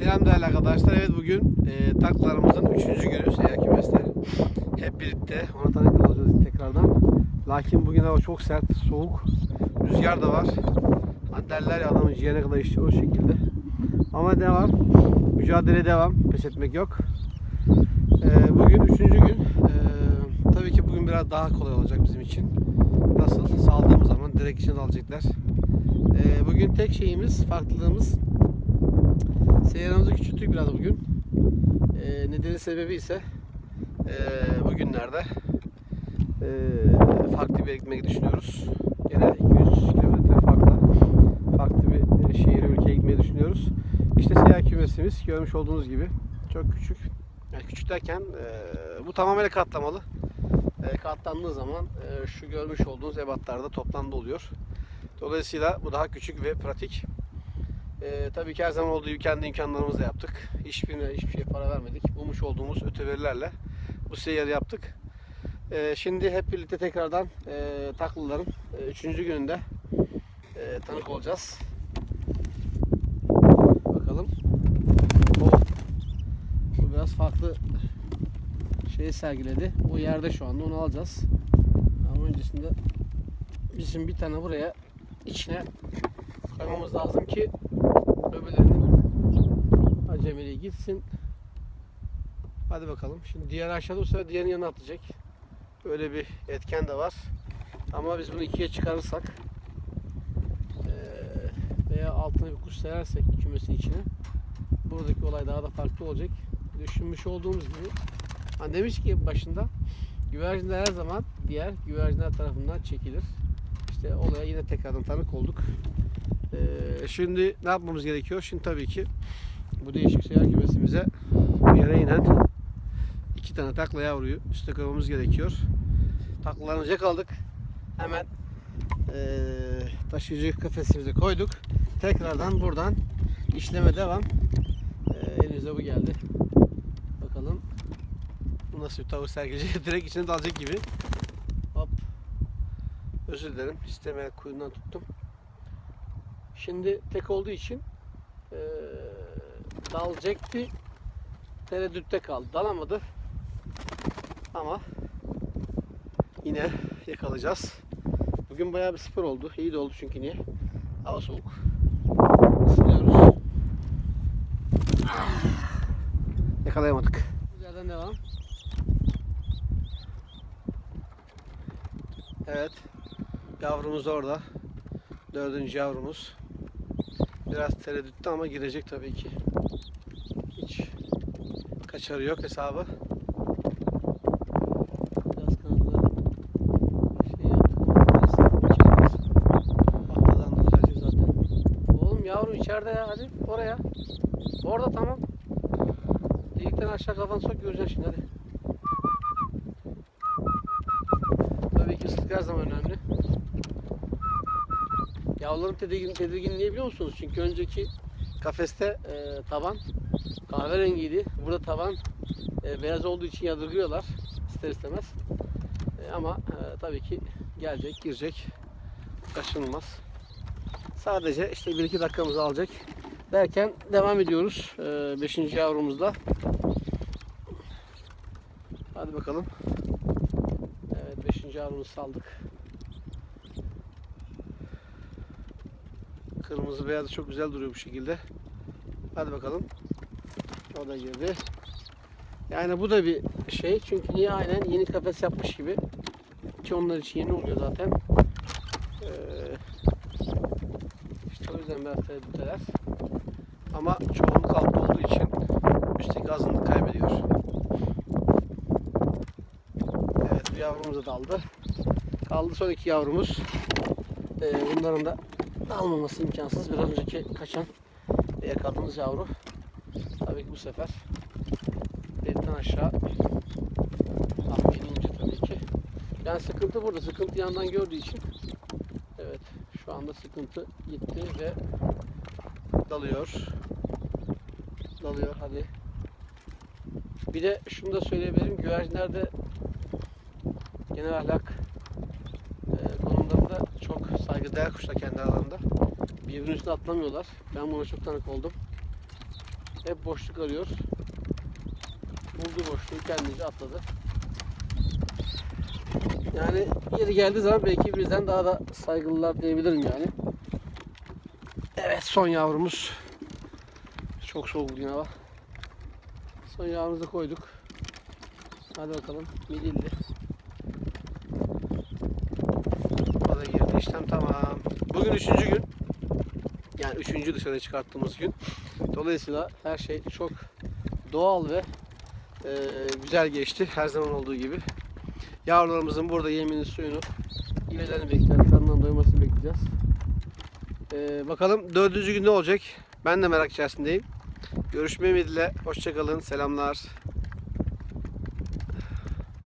Selam değerli arkadaşlar. Evet bugün e, taklarımızın 3. günü seyyar kümesleri. Hep birlikte ona tanık olacağız tekrardan. Lakin bugün hava çok sert, soğuk. Rüzgar da var. Hani derler ya adamın ciğerine kadar işte o şekilde. Ama devam. Mücadele devam. Pes etmek yok. E, bugün 3. gün. E, tabii ki bugün biraz daha kolay olacak bizim için. Nasıl? Saldığımız zaman direkt içine dalacaklar. E, bugün tek şeyimiz, farklılığımız Seyranımızı küçülttük biraz bugün. Ee, nedeni sebebi ise ee, bugünlerde ee, farklı bir yere gitmeyi düşünüyoruz. Gene 200 kilometre farklı farklı bir e, şehir ülkeye gitmeyi düşünüyoruz. İşte seyahat kümesimiz görmüş olduğunuz gibi çok küçük. Yani küçük derken ee, bu tamamıyla katlamalı. Ee, katlandığı zaman ee, şu görmüş olduğunuz ebatlarda toplamda oluyor. Dolayısıyla bu daha küçük ve pratik. Ee, tabii ki her zaman olduğu gibi kendi imkanlarımızla yaptık. Hiçbirine hiçbir şeye para vermedik. Bulmuş olduğumuz öteverilerle bu seyyarı yaptık. Ee, şimdi hep birlikte tekrardan e, taklıların 3. gününde e, tanık olacağız. Bakalım. O, bu biraz farklı şeyi sergiledi. O yerde şu anda onu alacağız. Ama öncesinde bizim bir tane buraya içine koymamız lazım ki öbürlerinin acemiliği gitsin. Hadi bakalım. Şimdi diğer aşağıda bu sefer diğerinin yanına atlayacak. Öyle bir etken de var. Ama biz bunu ikiye çıkarırsak veya altına bir kuş serersek kümesin içine buradaki olay daha da farklı olacak. Düşünmüş olduğumuz gibi hani demiş ki başında güvercinler her zaman diğer güvercinler tarafından çekilir. İşte olaya yine tekrardan tanık olduk. Ee, şimdi ne yapmamız gerekiyor? Şimdi tabii ki bu değişik seyahat kümesimize yere inen iki tane takla yavruyu üste koymamız gerekiyor. Taklalarımızı yakaladık. Hemen ee, taşıyıcı kafesimize koyduk. Tekrardan buradan işleme devam. Ee, elimize bu geldi. Bakalım bu nasıl bir tavır sergileyecek. Direkt içine dalacak gibi. Hop. Özür dilerim. İstemeye kuyundan tuttum. Şimdi tek olduğu için eee dalacaktı. Tereddütte kaldı. Dalamadı. Ama yine yakalayacağız. Bugün bayağı bir spor oldu. İyi de oldu çünkü niye? Hava soğuk. Isınıyoruz. Yakalayamadık. Yerden devam. Evet. Yavrumuz orada. Dördüncü yavrumuz. Biraz tereddütte ama girecek tabii ki. Hiç kaçarı yok hesabı. Şey yavrum içeride ya hadi oraya. Orada tamam. Delikten aşağı kafanı sok göreceksin şimdi hadi. Tabii ki ıslık her zaman önemli. Yavruların tedirgin, tedirginliği biliyor musunuz? Çünkü önceki kafeste e, taban kahverengiydi. Burada taban e, beyaz olduğu için yadırgıyorlar ister istemez. E, ama e, tabii ki gelecek, girecek. Kaçınılmaz. Sadece işte 1-2 dakikamızı alacak. Derken devam ediyoruz. 5. yavrumuzla. Hadi bakalım. Evet 5. yavrumuzu saldık. Kırmızı beyazı çok güzel duruyor bu şekilde. Hadi bakalım. O da girdi. Yani bu da bir şey. Çünkü niye aynen yeni kafes yapmış gibi. Ki onlar için yeni oluyor zaten. Ee, işte o yüzden biraz tereddütteler. Ama çoğunluk altta olduğu için üstteki azınlık kaybediyor. Evet bir yavrumuz da daldı. Kaldı son iki yavrumuz. Ee, bunların da almaması imkansız. Biraz önceki kaçan ve yakaladığımız yavru. Tabii ki bu sefer delikten aşağı ah, inince tabii ki. Yani sıkıntı burada. Sıkıntı yandan gördüğü için evet şu anda sıkıntı gitti ve dalıyor. Dalıyor hadi. Bir de şunu da söyleyebilirim. Güvercinlerde genel ahlak saygıdeğer kuşlar kendi aralarında. Birbirinin üstüne atlamıyorlar. Ben buna çok tanık oldum. Hep boşluk arıyor. Buldu boşluğu kendince atladı. Yani yeri geldiği zaman belki bizden daha da saygılılar diyebilirim yani. Evet son yavrumuz. Çok soğuk bugün hava. Son yavrumuzu koyduk. Hadi bakalım midilli. O da girdi işlem tamam. Bugün üçüncü gün. Yani üçüncü dışarı çıkarttığımız gün. Dolayısıyla her şey çok doğal ve e, güzel geçti. Her zaman olduğu gibi. Yavrularımızın burada yemini, suyunu, yemelerini bekleyeceğiz. Karnından doymasını bekleyeceğiz. E, bakalım dördüncü gün ne olacak? Ben de merak içerisindeyim. Görüşmeye ümidiyle. Hoşçakalın. Selamlar.